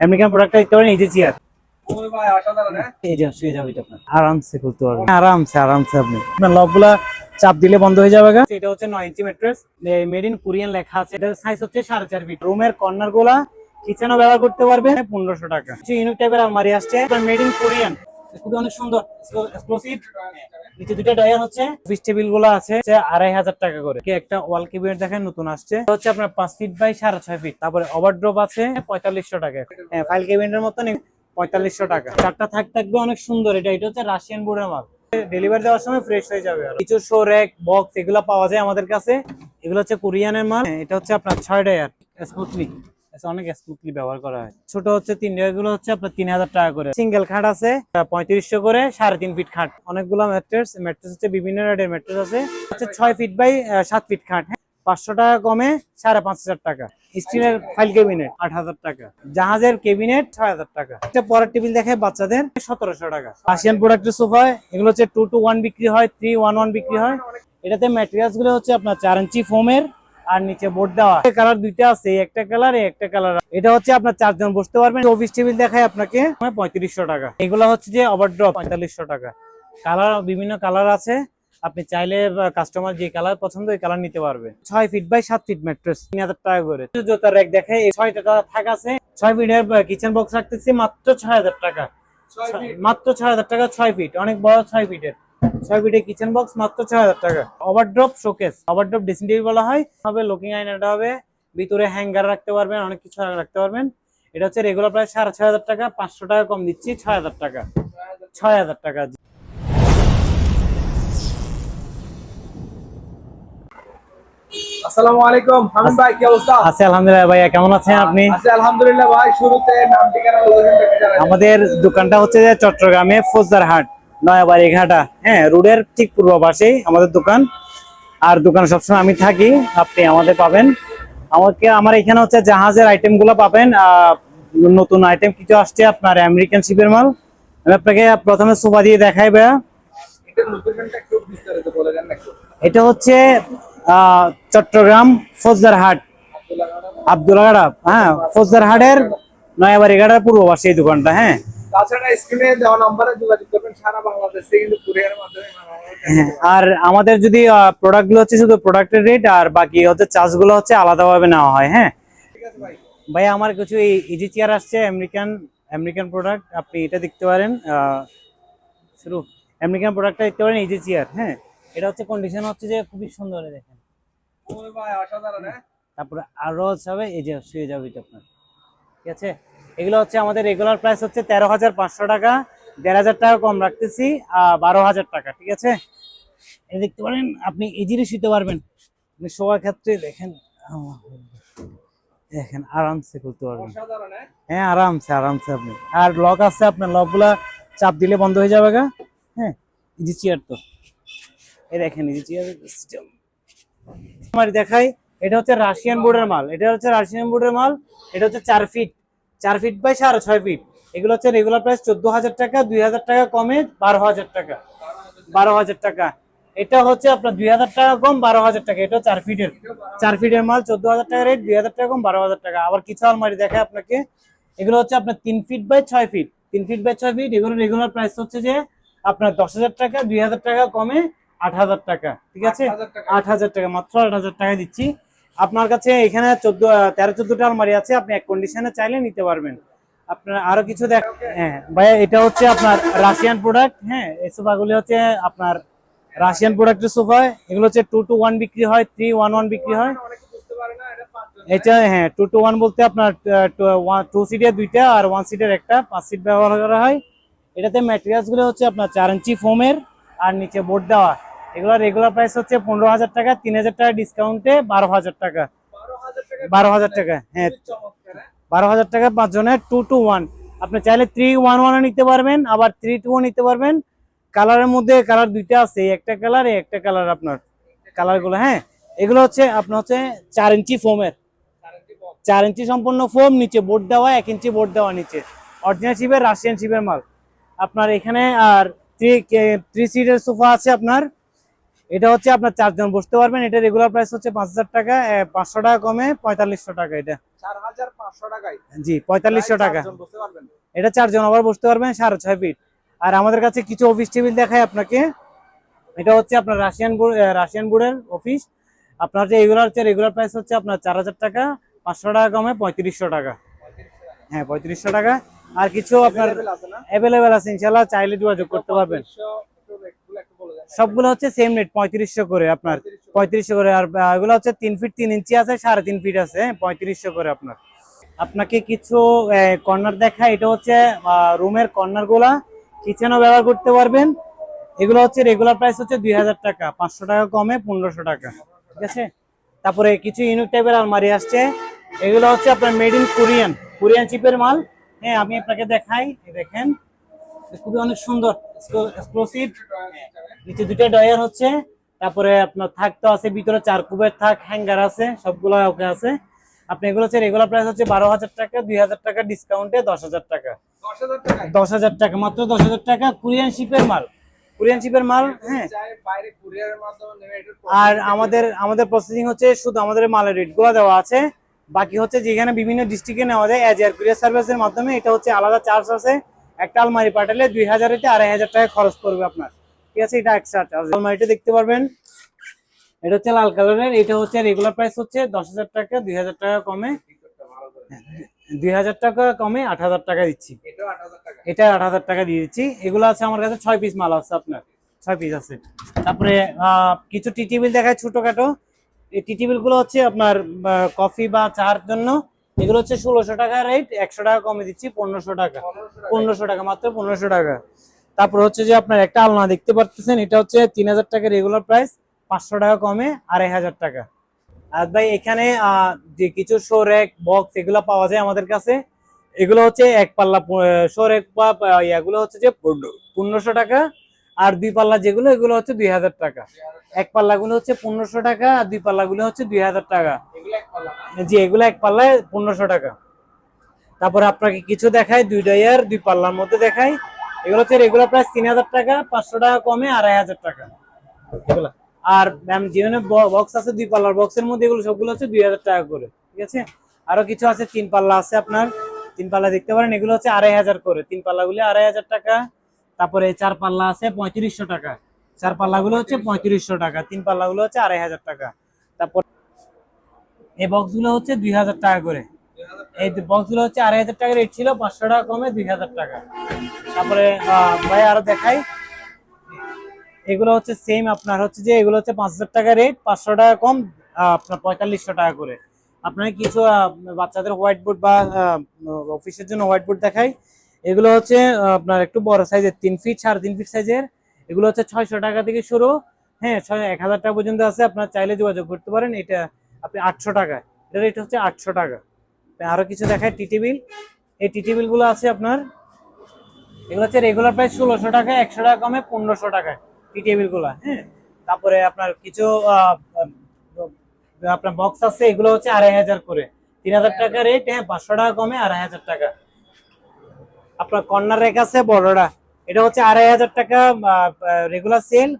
American প্রোডাক্টটা দেখতে পারেন এই যে চেয়ার। ওই ভাই অসাধারণ হ্যাঁ? আরামসে খুলতে পারবেন। আরামসে আরামসে আপনি। আপনার লকগুলা চাপ দিলে বন্ধ হয়ে যাবে। এটা হচ্ছে নয় inch mattress made in Korean লেখা আছে। এটা সাইজ হচ্ছে সাড়ে চার ফিট রুমের কর্নারগুলা কিচেনও ব্যবহার করতে পারবেন। পনেরোশো টাকা। ইউনিক টাইপের আলমারি আসছে। মেড ইন কোরিয়ান খুবই অনেক সুন্দর এক্সক্লুসিভ নিচে দুটো ডায়ার হচ্ছে অফিস টেবিলগুলো আছে আড়াই হাজার টাকা করে। একটা ওয়াল কেবিনেট দেখেন নতুন আসছে। হচ্ছে আপনার পাঁচ ফিট বাই সাড়ে ছয় ফিট তারপরে ওভারড্রপ আছে পঁয়তাল্লিশশো টাকা। হ্যাঁ ফাইল কেবিনেটের মতন পঁয়তাল্লিশশো টাকা। চারটা থাক থাকবে অনেক সুন্দর। এটা এটা হচ্ছে রাশিয়ান বোর্ডের মাল। ডেলিভারি দেওয়ার সময় ফ্রেশ হয়ে যাবে কিছু শো র্যাক বক্স এগুলো পাওয়া যায় আমাদের কাছে। এগুলো হচ্ছে কোরিয়ানের মাল। হ্যাঁ, এটা হচ্ছে আপনার ছয় ডায়ার স্মুথলি অনেক স্মুথলি ব্যবহার করা হয়। ছোট হচ্ছে তিনগুলো হচ্ছে আপনার তিন হাজার টাকা করে। সিঙ্গেল খাট আছে পঁয়ত্রিশশো করে, সাড়ে তিন ফিট খাট। অনেকগুলো ম্যাট্রেস ম্যাট্রেস হচ্ছে বিভিন্ন রেটের ম্যাট্রেস আছে। হচ্ছে ছয় ফিট বাই সাত ফিট খাট হ্যাঁ। পাঁচশো টাকা কমে সাড়ে পাঁচ হাজার টাকা। স্টিলের ফাইল কেবিনেট আট হাজার টাকা। জাহাজের কেবিনেট ছয় হাজার টাকা। একটা পরের টেবিল দেখে বাচ্চাদের, সতেরোশো টাকা। রাশিয়ান প্রোডাক্টের সোফা এগুলো হচ্ছে টু টু ওয়ান বিক্রি হয় থ্রি ওয়ান ওয়ান বিক্রি হয়। এটাতে ম্যাটেরিয়ালসগুলো হচ্ছে আপনার চার ইঞ্চি ফোমের আর নিচে বোর্ড দেওয়া কালার দুইটা আছে একটা কালার একটা কালার এটা হচ্ছে আপনার চারজন বসতে পারবেন। অফিস টেবিল দেখায় আপনাকে। পঁয়ত্রিশশো টাকা। এগুলো হচ্ছে যে ওভারড্রপ পঁয়তাল্লিশশো টাকা। কালার বিভিন্ন কালার আছে। আপনি চাইলে কাস্টমার যে কালার পছন্দ ওই কালার নিতে পারবে। ছয় ফিট বাই সাত ফিট ম্যাট্রেস তিন হাজার টাকা করে। জোতার র্যাক দেখে এই ছয় টাকা থাক আছে। ছয় ফিটের কিচেন বক্স রাখতেছি মাত্র ছয় হাজার টাকা। মাত্র ছয় হাজার টাকা ছয় ফিট অনেক বড় ছয় ফিটের ছয় ফিটের কিচেন বক্স মাত্র ছয় হাজার টাকা। Overdrop showcase overdrop dressing table বলা হয়। হবে লুকিং আয়নাটা হবে। ভিতরে হ্যাঙ্গার রাখতে পারবেন অনেক কিছু রাখতে পারবেন। এটা হচ্ছে রেগুলার প্রায় সাড়ে ছয় হাজার টাকা পাঁচশো টাকা কম দিচ্ছি ছয় হাজার টাকা। ছয় হাজার টাকা। আসসালামু আলাইকুম। হামিদ ভাই কি অবস্থা? আছে আলহামদুলিল্লাহ ভাইয়া কেমন আছেন আপনি? আছি আলহামদুলিল্লাহ ভাই শুরুতে নাম ঠিকানা লোকেশনটা একটু জানাই আমাদের দোকানটা হচ্ছে চট্টগ্রামে ফৌজদারহাট। নয়াবাড়ি ঘাটা হ্যাঁ রোডের ঠিক পূর্ব পাশেই আমাদের দোকান। আর দোকানে সবসময় আমি থাকি, আপনি আমাদের পাবেন। আমাকে, আমার এখানে হচ্ছে জাহাজের আইটেমগুলো পাবেন নতুন আইটেম কিছু আসছে আপনার আমেরিকান শিপের মাল। আমি আপনাকে প্রথমে সোফা দিয়ে দেখাই ভাইয়া। এটা হচ্ছে চট্টগ্রাম ফৌজদারহাট আব্দুল্লাগড়া হ্যাঁ ফৌজদারহাটের নয়াবাড়ি ঘাটার পূর্ব পাশে এই দোকানটা হ্যাঁ। তাছাড়া স্ক্রিনে দেওয়া নম্বরে যোগাযোগ করবেন সারা বাংলাদেশে কিন্তু কুরিয়ার মাধ্যমে হ্যাঁ, আর আমাদের যদি প্রোডাক্টগুলো হচ্ছে শুধু প্রোডাক্টের রেট আর বাকি হচ্ছে চার্জগুলো হচ্ছে আলাদাভাবে নেওয়া হয় হ্যাঁ? ভাই। আমার কিছু ইজি চেয়ার আসছে আমেরিকান আমেরিকান প্রোডাক্ট আপনি এটা দেখতে পারেন শুরু। আমেরিকান প্রোডাক্টটা দেখতে পারেন ইজি চেয়ার হ্যাঁ? এটা হচ্ছে কন্ডিশন হচ্ছে যে খুবই সুন্দর দেখেন। ওই ভাই অসাধারণ হ্যাঁ? তারপরে আরও হচ্ছে এই যে শুয়ে যাবে এটা আপনার। ঠিক আছে? এগুলো হচ্ছে আমাদের রেগুলার প্রাইস হচ্ছে তেরো হাজার পাঁচশো টাকা দেড় হাজার টাকা কম রাখতেছি বারো হাজার টাকা ঠিক আছে? এটা দেখতে পারেন আপনি ইজিলি শুতে পারবেন। আপনি শোয়ার ক্ষেত্রে দেখেন দেখেন আরামসে করতে পারবেন। হ্যাঁ? হ্যাঁ আরামসে আরামসে আপনি। আর লক আছে আপনার লকগুলা চাপ দিলে বন্ধ হয়ে যাবে গা। হ্যাঁ ইজি চেয়ার তো। এই দেখেন ইজি চেয়ার সিস্টেম আমার দেখাই এটা হচ্ছে রাশিয়ান বোর্ডের মাল। এটা হচ্ছে রাশিয়ান বোর্ডের মাল এটা হচ্ছে চার ফিট চার ফিট বাই সাড়ে ছয় ফিট এগুলো হচ্ছে রেগুলার প্রাইস চোদ্দ হাজার টাকা দুই হাজার টাকা কমে বারো হাজার টাকা। বারো হাজার টাকা। এটা হচ্ছে আপনার দুই হাজার টাকা কম বারো হাজার টাকা। এটা চার ফিটের চার ফিটের মাল চোদ্দ হাজার টাকা রেট দুই হাজার টাকা কম বারো হাজার টাকা। আবার কিছু আলমারি দেখায় আপনাকে। এগুলো হচ্ছে আপনার তিন ফিট বাই ছয় ফিট তিন ফিট বাই ছয় ফিট এগুলো রেগুলার প্রাইস হচ্ছে যে আপনার দশ হাজার টাকা দুই হাজার টাকা কমে আট হাজার টাকা। ঠিক আছে? আট হাজার টাকা। মাত্র আট হাজার টাকা দিচ্ছি। আপনার কাছে এখানে চোদ্দ তেরো, চোদ্দটা আলমারি আছে, আপনি এক কন্ডিশনে চাইলে নিতে পারবেন। আপনার আরও কিছু দেখ হ্যাঁ ভাইয়া, এটা হচ্ছে আপনার রাশিয়ান প্রোডাক্ট হ্যাঁ এই সোফাগুলি হচ্ছে আপনার রাশিয়ান প্রোডাক্টের সোফা, এগুলো হচ্ছে টু টু ওয়ান বিক্রি হয় থ্রি ওয়ান ওয়ান বিক্রি হয়। এটা হ্যাঁ টু টু ওয়ান বলতে আপনার টু সিটের দুইটা আর ওয়ান সিটের একটা, পাঁচ সিট ব্যবহার করা হয়। এটাতে ম্যাটেরিয়ালসগুলো হচ্ছে আপনার চার ইঞ্চি ফোমের আর নিচে বোর্ড দেওয়া। এগুলো রেগুলার প্রাইস হচ্ছে পনেরো হাজার টাকা, তিন হাজার টাকা ডিসকাউন্টে বারো হাজার টাকা। বারো হাজার টাকা হ্যাঁ। বারো হাজার টাকা পাঁচজনের টু টু ওয়ান আপনি চাইলে থ্রি ওয়ান ওয়ানও নিতে পারবেন, আবার থ্রি টু নিতে পারবেন। কালারের মধ্যে কালার দুইটা আছে, একটা কালার একটা কালার আপনার কালারগুলো হ্যাঁ। এগুলো হচ্ছে, আপনার হচ্ছে চার ইঞ্চি ফোমের চার ইঞ্চি সম্পূর্ণ ফোম নিচে বোর্ড দেওয়া, এক ইঞ্চি বোর্ড দেওয়া নিচে। অরিজিনাল শিপের রাশিয়ান শিপের মাল। আপনার এখানে আর থ্রি থ্রি সিটের সোফা আছে আপনার এটা হচ্ছে আপনার চারজন বসতে পারবেন? এটা রেগুলার প্রাইস হচ্ছে পাঁচ হাজার টাকা পাঁচশো টাকা কমে পঁয়তাল্লিশশো টাকা এটা। জি পঁয়তাল্লিশশো টাকা। চারজন বসতে পারবেন? এটা চারজন আবার বসতে পারবেন সাড়ে ছয় ফিট আর আমাদের কাছে কিছু অফিস টেবিল দেখায় আপনাকে। এটা হচ্ছে আপনার রাশিয়ান রাশিয়ান বোর্ডের অফিস আপনার যে রেগুলার হচ্ছে রেগুলার প্রাইস হচ্ছে আপনার চার হাজার টাকা পাঁচশো টাকা কমে পঁয়ত্রিশশো টাকা। হ্যাঁ পঁয়ত্রিশশো টাকা। আর কিছু আপনার অ্যাভেলেবেল আছে ইনশাল্লাহ চাইলে যোগাযোগ করতে পারবেন 3500 একটু রেটগুলো একটু বলে দেন। সবগুলো হচ্ছে সেম রেট পঁয়ত্রিশশো করে আপনার। পঁয়ত্রিশশো। করে আর এগুলো হচ্ছে তিন ফিট তিন ইঞ্চি আছে সাড়ে তিন ফিট আছে হ্যাঁ, পঁয়ত্রিশশো করে আপনার। আপনাকে কিছু কর্নার দেখায় এটা হচ্ছে রুমের কর্নারগুলা। কিচেনও ব্যবহার করতে পারবেন। এগুলো হচ্ছে রেগুলার প্রাইস হচ্ছে দুই হাজার টাকা পাঁচশো টাকা কমে পনেরোশো টাকা ঠিক আছে? তারপরে কিছু ইউনিক টাইপের আলমারি আসছে। এগুলো হচ্ছে আপনার মেড ইন কোরিয়ান কোরিয়ান চিপের মাল। হ্যাঁ আমি আপনাকে দেখাই দেখেন। খুবই অনেক সুন্দর এক্সক্লুসিভ নিচে দুটো ডয়ার হচ্ছে তারপরে আপনার থাক তো আছে ভিতরে চার কুবের থাক হ্যাঙ্গার আছে সবগুলো ওকে আছে। আপনি এগুলো হচ্ছে রেগুলার প্রাইস হচ্ছে বারো হাজার টাকা দুই হাজার টাকা ডিসকাউন্টে দশ হাজার টাকা। 10,000 টাকায়? দশ হাজার টাকা মাত্র দশ হাজার টাকা কোরিয়ান শিপের মাল। কোরিয়ান শিপের মাল হ্যাঁ। আর আমাদের আমাদের প্রসেসিং হচ্ছে শুধু আমাদের মালের রেটগুলো দেওয়া আছে। বাকি হচ্ছে যেখানে বিভিন্ন ডিস্ট্রিক্টে নেওয়া যায় এজ এয়ার কুরিয়ার সার্ভিসের মাধ্যমে এটা হচ্ছে আলাদা চার্জ আছে। একটা আলমারি পাঠালে দুই হাজার আড়াই হাজার টাকা খরচ পড়বে আপনার ঠিক আছে এটা এক্সট্রা চার্জ আলমারিটা দেখতে পারবেন এটা হচ্ছে লাল কালারের এটা হচ্ছে রেগুলার প্রাইস হচ্ছে দশ হাজার টাকা দুই হাজার টাকা কমে। দুই হাজার টাকা কমে আট হাজার টাকা দিচ্ছি এটাও 8,000 টাকা। এটা আট হাজার টাকা দিয়ে দিচ্ছি এগুলো আছে আমার কাছে ছয় পিস মাল আছে আপনার ছয় পিস আছে তারপরে কিছু টি টেবিল দেখায় ছোটখাটো এই টি টেবিলগুলো হচ্ছে আপনার কফি বা চার জন্য এগুলো হচ্ছে ষোলোশো টাকা রেট একশো টাকা কমে দিচ্ছি, পনেরোশো টাকা। পনেরোশো টাকা, মাত্র পনেরোশো টাকা। তারপর হচ্ছে যে আপনার একটা আলনা দেখতে পাচ্ছেন এটা হচ্ছে তিন হাজার টাকা রেগুলার প্রাইস পাঁচশো টাকা কমে আড়াই হাজার টাকা। আর ভাই, এখানে যে কিছু শো র্যাক বক্স এগুলো পাওয়া যায় আমাদের কাছে। এগুলো হচ্ছে এক পাল্লা শো র্যাক বা ইয়াগুলো হচ্ছে যে পনেরোশো টাকা, আর দুই পাল্লা যেগুলো, এগুলো হচ্ছে দুই হাজার টাকা। এক পাল্লা গুলো হচ্ছে পনেরোশো টাকা আর দুই পাল্লা গুলো হচ্ছে দুই হাজার টাকা? জি এগুলো এক পাল্লায় পনেরোশো টাকা। তারপরে আপনাকে কিছু দেখায় দুই ডাইয়ার দুই পাল্লার মধ্যে দেখায় এগুলো হচ্ছে রেগুলার প্রাইস তিন হাজার টাকা পাঁচশো টাকা কমে আড়াই হাজার টাকা। আর ম্যাম যেখানে বক্স আছে দুই পাল্লার বক্সের মধ্যে এগুলো সবগুলো হচ্ছে দুই হাজার টাকা করে ঠিক আছে? আরও কিছু আছে তিন পাল্লা আছে আপনার। তিন পাল্লা দেখতে পারেন এগুলো হচ্ছে আড়াই হাজার করে। তিন পাল্লাগুলি আড়াই হাজার টাকা। তারপরে চার পাল্লা আছে পঁয়ত্রিশশো টাকা। চার পাল্লাগুলো হচ্ছে পঁয়ত্রিশশো টাকা, তিন পাল্লাগুলো হচ্ছে আড়াই হাজার টাকা। তারপর এই বক্সগুলো হচ্ছে দুই হাজার টাকা করে। এই বক্সগুলো হচ্ছে আড়াই হাজার টাকা রেট ছিল, পাঁচশো টাকা কমে দুই হাজার টাকা। তারপরে ভাই আরও দেখাই। এগুলো হচ্ছে সেম আপনার হচ্ছে যে, এগুলো হচ্ছে পাঁচ হাজার টাকা রেট পাঁচশো টাকা কম আপনার পঁয়তাল্লিশশো টাকা করে। আপনার কিছু বাচ্চাদের হোয়াইট বোর্ড বা অফিসের জন্য হোয়াইট বোর্ড দেখাই। এগুলো হচ্ছে আপনার একটু বড় সাইজের তিন ফিট সাড়ে তিন ফিট সাইজের এগুলো হচ্ছে ছয়শো টাকা থেকে শুরু। হ্যাঁ ছয় এক হাজার টাকা পর্যন্ত আছে, আপনার চাইলে যোগাযোগ করতে পারেন। এটা আপনি আটশো টাকা। এটা রেট হচ্ছে আটশো টাকা। আরও কিছু দেখায় টি টেবিল এই টি টেবিলগুলো আছে আপনার, এগুলো হচ্ছে রেগুলার প্রাইস ষোলোশো টাকা, একশো টাকা কমে পনেরোশো টাকায় টি টেবিলগুলা হ্যাঁ। তারপরে আপনার কিছু আপনার বক্স আছে, এগুলো হচ্ছে আড়াই হাজার করে। তিন হাজার টাকা রেট হ্যাঁ পাঁচশো টাকা কমে আড়াই হাজার টাকা। আপনার কর্নার রেক আছে বড়রা এটা হচ্ছে আড়াই হাজার টাকা রেগুলার সেল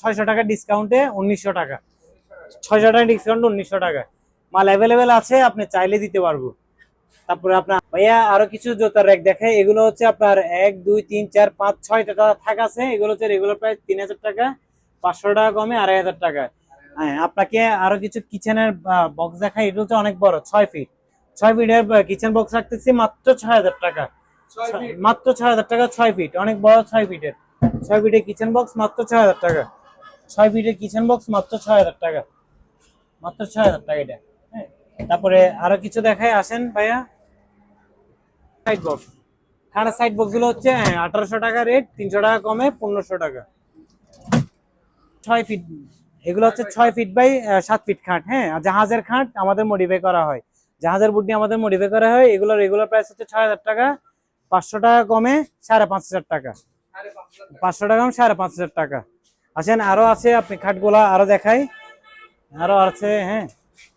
ছয়শো টাকা ডিসকাউন্টে উনিশশো টাকা। ছয়শো টাকা ডিসকাউন্ট উনিশশো টাকা। মাল অ্যাভেলেবেল আছে, আপনি চাইলে দিতে পারব। তারপরে আপনার ভাইয়া আরও কিছু জুতার র্যাক দেখে এগুলো হচ্ছে আপনার এক, দুই, তিন, চার, পাঁচ, ছয় টাকা থাক আছে। এগুলো হচ্ছে রেগুলার প্রাইস তিন হাজার টাকা, পাঁচশো টাকা কমে আড়াই হাজার টাকা। হ্যাঁ আপনাকে আরও কিছু কিচেনের বক্স দেখায়। এটা হচ্ছে অনেক বড়, ছয় ফিট ছয় ফিটের কিচেন বক্স রাখতেছি মাত্র ছয় হাজার টাকা। মাত্র ছয় হাজার টাকা ছয় ফিট অনেক বড় ছয় ফিটের ছয় ফিটের কিচেন বক্স মাত্র ছয় হাজার টাকা। ছয় ফিটের কিচেন বক্স মাত্র ছয় হাজার টাকা। মাত্র ছয় হাজার টাকা এটা। হ্যাঁ। তারপরে আরও কিছু দেখায় আসেন ভাইয়া। সাইড বক্স খানা সাইড বক্সগুলো হচ্ছে আঠারোশো টাকা রেট তিনশো টাকা কমে পনেরোশো টাকা। ছয় ফিট এগুলো হচ্ছে ছয় ফিট বাই সাত ফিট খাট হ্যাঁ। জাহাজের খাট আমাদের মডিফাই করা হয়। জাহাজের বুটি আমাদের মডিফাই করা হয়। এগুলো রেগুলার প্রাইস হচ্ছে ছয় হাজার টাকা। পাঁচশো টাকা কমে সাড়ে পাঁচ হাজার টাকা। পাঁচশো টাকা কম সাড়ে পাঁচ হাজার টাকা। আসেন, আরও আছে, আপনি খাটগুলা আরও দেখাই। আরও আছে হ্যাঁ।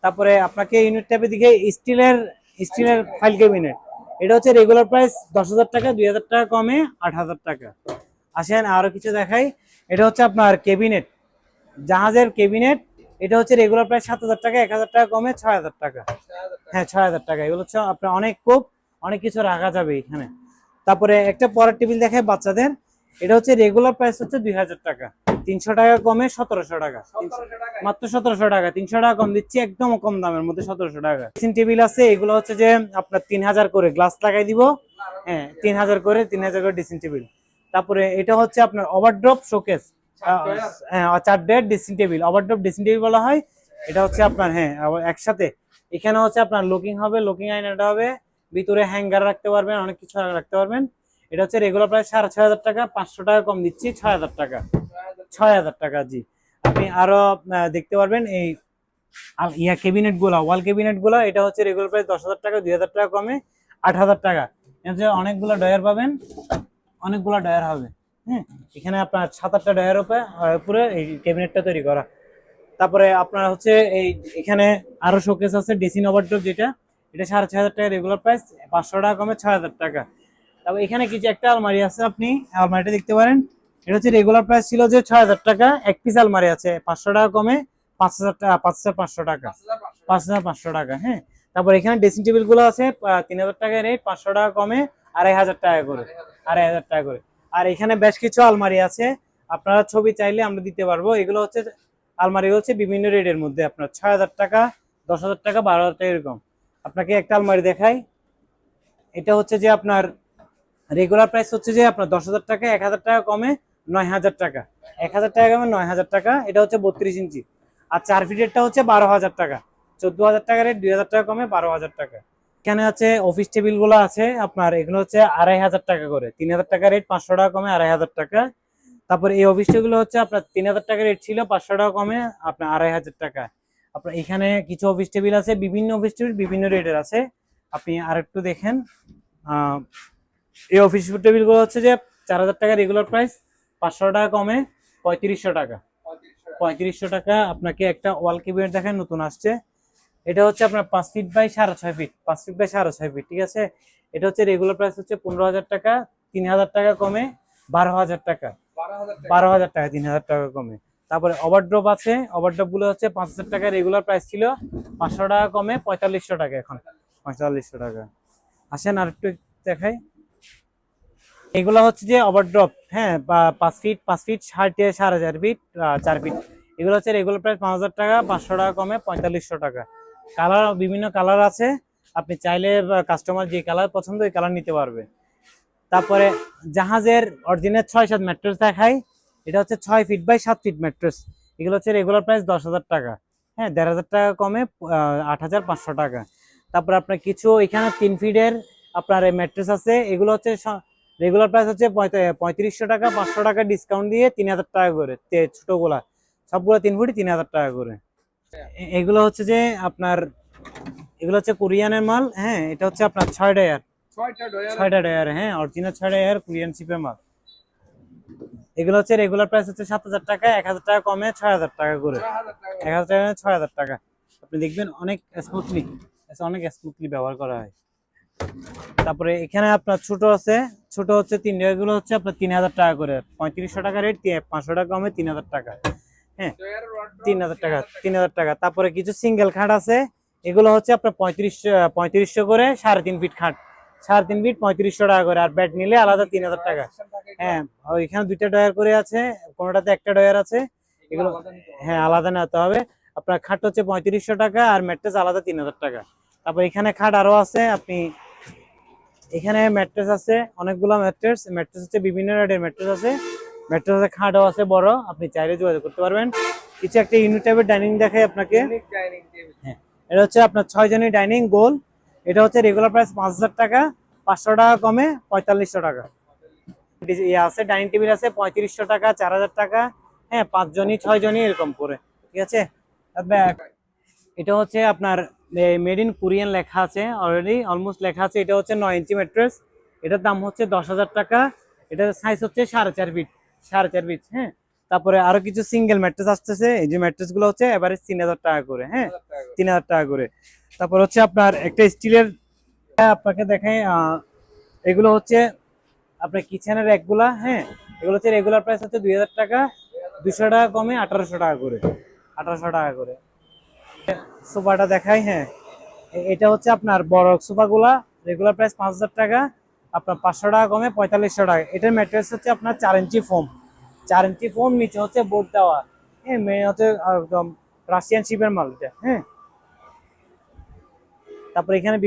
তারপরে আপনাকে ইউনিট টাইপের দিকে স্টিলের স্টিলের ফাইল ক্যাবিনেট এটা হচ্ছে রেগুলার প্রাইস দশ হাজার টাকা, দুই হাজার টাকা কমে আট হাজার টাকা। আসেন, আরও কিছু দেখাই। এটা হচ্ছে আপনার ক্যাবিনেট জাহাজের ক্যাবিনেট এটা হচ্ছে রেগুলার প্রাইস সাত হাজার টাকা, এক হাজার টাকা কমে ছয় হাজার টাকা। হ্যাঁ ছয় হাজার টাকা। এগুলো হচ্ছে আপনার অনেক কোপ অনেক কিছু রাখা যাবে এখানে। তারপরে একটা পরের টেবিল দেখায় বাচ্চাদের। এটা হচ্ছে রেগুলার প্রাইস হচ্ছে দুই হাজার টাকা। তিনশো টাকা কমে সতেরোশো টাকা। মাত্র সতেরোশো টাকা। তিনশো টাকা কম দিচ্ছি, একদম কম দামের মধ্যে সতেরোশো টাকা। ড্রেসিং টেবিল আছে, এগুলো হচ্ছে যে আপনার তিন হাজার করে গ্লাস লাগাই দিব। হ্যাঁ তিন হাজার করে, তিন হাজার করে ড্রেসিং টেবিল তারপরে এটা হচ্ছে আপনার ওভারড্রপ শোকেস হ্যাঁ চার date dressing table overdrop dressing table বলা হয়। এটা হচ্ছে আপনার হ্যাঁ একসাথে। এখানে হচ্ছে আপনার লুকিং হবে লুকিং আয়নাটা হবে। ভিতরে হ্যাঙ্গার রাখতে পারবেন, অনেক কিছু রাখতে পারবেন। এটা হচ্ছে রেগুলার প্রাইস সাড়ে ছয় হাজার টাকা, পাঁচশো টাকা কম দিচ্ছি, ছয় হাজার টাকা। ছয় হাজার টাকা, জি। আপনি আরও দেখতে পারবেন এই ইয়া ক্যাবিনেটগুলা ওয়াল ক্যাবিনেটগুলা, এটা হচ্ছে রেগুলার প্রাইস দশ হাজার টাকা, দুই হাজার টাকা কমে আট হাজার টাকা। যে অনেকগুলো ডয়ার পাবেন, অনেকগুলো ডয়ার হবে হ্যাঁ? এখানে আপনার সাত আটটা ডয়ার উপরে এই ক্যাবিনেটটা তৈরি করা। তারপরে আপনার হচ্ছে এই, এখানে আরও শোকেস আছে ডেসিন ওভারড্রপ যেটা। এটা সাড়ে ছয় হাজার টাকা রেগুলার প্রাইস পাঁচশো টাকা কমে ছয় হাজার টাকা। তারপর এখানে কিছু একটা আলমারি আছে আপনি আলমারিটা দেখতে পারেন। এটা হচ্ছে রেগুলার প্রাইস ছিল যে ছয় হাজার টাকা এক পিস আলমারি আছে পাঁচশো টাকা কমে পাঁচ হাজার টাকা। পাঁচ হাজার পাঁচশো টাকা। পাঁচ হাজার পাঁচশো টাকা হ্যাঁ। তারপর এখানে ড্রেসিং টেবিলগুলো আছে তিন হাজার টাকা রেট পাঁচশো টাকা কমে আড়াই হাজার টাকা করে আড়াই হাজার টাকা। করে। আর এখানে বেশ কিছু আলমারি আছে আপনারা ছবি চাইলে আমরা দিতে পারব। এগুলো হচ্ছে আলমারি হচ্ছে বিভিন্ন রেটের মধ্যে আপনার ছয় হাজার টাকা দশ হাজার টাকা বারো হাজার টাকা এরকম। আপনাকে একটা আলমারি দেখাই। এটা হচ্ছে যে আপনার রেগুলার প্রাইস হচ্ছে যে আপনার দশ হাজার টাকা, এক হাজার টাকা কমে নয় হাজার টাকা। এক হাজার টাকা কমে নয় হাজার টাকা, এটা হচ্ছে বত্রিশ ইঞ্চি। আর চার ফিটেরটা হচ্ছে বারো হাজার টাকা। চোদ্দ হাজার টাকা রেট দুই হাজার টাকা কমে বারো হাজার টাকা। এখানে আছে অফিস টেবিলগুলো আছে, আপনার এগুলো হচ্ছে আড়াই হাজার টাকা করে। তিন হাজার টাকা রেট পাঁচশো টাকা কমে আড়াই হাজার টাকা। তারপর এই অফিস টেবিল হচ্ছে আপনার তিন হাজার টাকা রেট ছিল, পাঁচশো টাকা কমে আপনার আড়াই হাজার টাকা। আপনার এখানে কিছু অফিস টেবিল আছে বিভিন্ন অফিস টেবিল বিভিন্ন রেটের আছে। আপনি আরেকটু দেখেন। এই অফিস টেবিলগুলো হচ্ছে যে চার হাজার টাকা রেগুলার প্রাইস পাঁচশো টাকা কমে পঁয়ত্রিশশো টাকা। পঁয়ত্রিশশো টাকা আপনাকে একটা ওয়াল ক্যাবিনেট দেখেন নতুন আসছে। এটা হচ্ছে আপনার পাঁচ ফিট বাই সাড়ে ছয় ফিট পাঁচ ফিট বাই সাড়ে ছয় ফিট ঠিক আছে? এটা হচ্ছে রেগুলার প্রাইস হচ্ছে পনেরো হাজার টাকা তিন হাজার টাকা কমে বারো হাজার টাকা। বারো হাজার টাকা তিন হাজার টাকা কমে। তারপরে ওভারড্রপ আছে ওভারড্রপগুলো হচ্ছে পাঁচ হাজার টাকা রেগুলার প্রাইস ছিল পাঁচশো টাকা কমে পঁয়তাল্লিশশো টাকা এখন। পঁয়তাল্লিশশো টাকা। আসেন আর একটু দেখাই। এগুলো হচ্ছে যে ওভারড্রপ হ্যাঁ বা- পাঁচ ফিট পাঁচ ফিট সাড়ে সাড়ে চার ফিট চার ফিট এগুলো হচ্ছে রেগুলার প্রাইস পাঁচ হাজার টাকা পাঁচশো টাকা কমে পঁয়তাল্লিশশো টাকা। কালার বিভিন্ন কালার আছে আপনি চাইলে কাস্টমার যে কালার পছন্দ ওই কালার নিতে পারবে। তারপরে জাহাজের অরিজিনাল ছয় সাত ম্যাট্রেস দেখাই। এটা হচ্ছে ছয় ফিট বাই সাত ফিট ম্যাট্রেস এগুলো হচ্ছে রেগুলার প্রাইস দশ হাজার টাকা। হ্যাঁ দেড় হাজার টাকা কমে আট হাজার পাঁচশো টাকা। তারপর আপনার কিছু এখানে তিন ফিটের আপনার ম্যাট্রেস আছে। এগুলো হচ্ছে রেগুলার প্রাইস হচ্ছে পঁয়ত্রিশশো টাকা পাঁচশো টাকা ডিসকাউন্ট দিয়ে তিন হাজার টাকা করে। তে- ছোটগুলা। সবগুলো তিন ফুটি তিন হাজার টাকা করে। এগুলো হচ্ছে যে আপনার এগুলো হচ্ছে কোরিয়ানের মাল। হ্যাঁ এটা হচ্ছে আপনার ছয় ডয়ার ছয়টা ডয়ার হ্যাঁ অরিজিনাল ছয় ডয়ার কোরিয়ান শিপের মাল। এগুলো হচ্ছে রেগুলার প্রাইস হচ্ছে সাত হাজার টাকা, এক হাজার টাকা কমে ছয় হাজার টাকা করে। এক হাজার টাকা ছয় হাজার টাকা। আপনি দেখবেন অনেক স্মুথলি অনেক স্মুথলি ব্যবহার করা হয়। তারপরে এখানে আপনার ছোট আছে, ছোট হচ্ছে তিন ডয়ারগুলো হচ্ছে আপনার তিন হাজার টাকা করে। পঁয়ত্রিশশো টাকা রেট পাঁচশো টাকা কমে তিন হাজার টাকা। হ্যাঁ তিন হাজার টাকা, তিন হাজার টাকা। তারপরে কিছু সিঙ্গেল খাট আছে, এগুলো হচ্ছে আপনার পঁয়ত্রিশশো পঁয়ত্রিশশো করে সাড়ে তিন ফিট খাট। সাড়ে তিন ফিট পঁয়ত্রিশশো টাকা করে, আর ব্যাট নিলে আলাদা তিন হাজার টাকা। হ্যাঁ এখানে দুইটা ডয়ার করে আছে কোনোটাতে একটা ডয়ার আছে এগুলো। হ্যাঁ আলাদা নিতে হবে। আপনার খাট হচ্ছে পঁয়ত্রিশশো টাকা আর ম্যাট্রেস আলাদা তিন হাজার টাকা। তারপর এখানে খাট আরও আছে আপনি এখানে ম্যাট্রেস আছে অনেকগুলো ম্যাট্রেস। ম্যাট্রেস হচ্ছে বিভিন্ন রেটের ম্যাট্রেস আছে। ম্যাট্রেস আছে খাটও আছে বড় আপনি চাইলে যোগাযোগ করতে পারবেন। কিছু একটা ইউনিট টাইপের ডাইনিং দেখাই আপনাকে। table। এটা হচ্ছে আপনার ছয় জনের ডাইনিং গোল। এটা হচ্ছে রেগুলার প্রাইস পাঁচ হাজার টাকা পাঁচশো টাকা কমে পঁয়তাল্লিশশো টাকা। ইয়ে আছে ডাইনিং টেবিল আছে পঁয়ত্রিশশো টাকা চার হাজার টাকা হ্যাঁ পাঁচজনই ছয় জনই এরকম করে ঠিক আছে? এটা হচ্ছে আপনার মেড ইন কোরিয়ান লেখা আছে অলরেডি অলমোস্ট লেখা আছে এটা হচ্ছে নয় ইঞ্চি ম্যাট্রেস এটার দাম হচ্ছে দশ হাজার টাকা এটার সাইজ হচ্ছে সাড়ে চার ফিট সাড়ে চার ফিট হ্যাঁ? তারপরে আরও কিছু সিঙ্গেল ম্যাট্রেস আসতেছে এই যে ম্যাট্রেসগুলো হচ্ছে এভারেজ তিন হাজার টাকা করে হ্যাঁ। তিন হাজার টাকা করে। তারপর হচ্ছে আপনার একটা স্টিলের আপনাকে দেখাই আহ, এগুলো হচ্ছে আপনার কিচেনের র্যাকগুলা হ্যাঁ? এগুলো হচ্ছে রেগুলার প্রাইস হচ্ছে দুই হাজার টাকা। দুশো টাকা কমে আঠারোশো টাকা করে। আঠারোশো টাকা করে। সোফাটা দেখাই হ্যাঁ? এটা হচ্ছে আপনার বড় সোফাগুলা রেগুলার প্রাইস পাঁচ হাজার টাকা। আপনার পাঁচশো টাকা কমে পঁয়তাল্লিশশো টাকা। এটার ম্যাট্রেস হচ্ছে আপনার চার ইঞ্চি ফোম চার ইঞ্চি ফোম নিচে হচ্ছে বোর্ড দেওয়া। হ্যাঁ মেয়ে হচ্ছে একদম রাশিয়ান শিপের মাল এটা হ্যাঁ? তারপর এখানে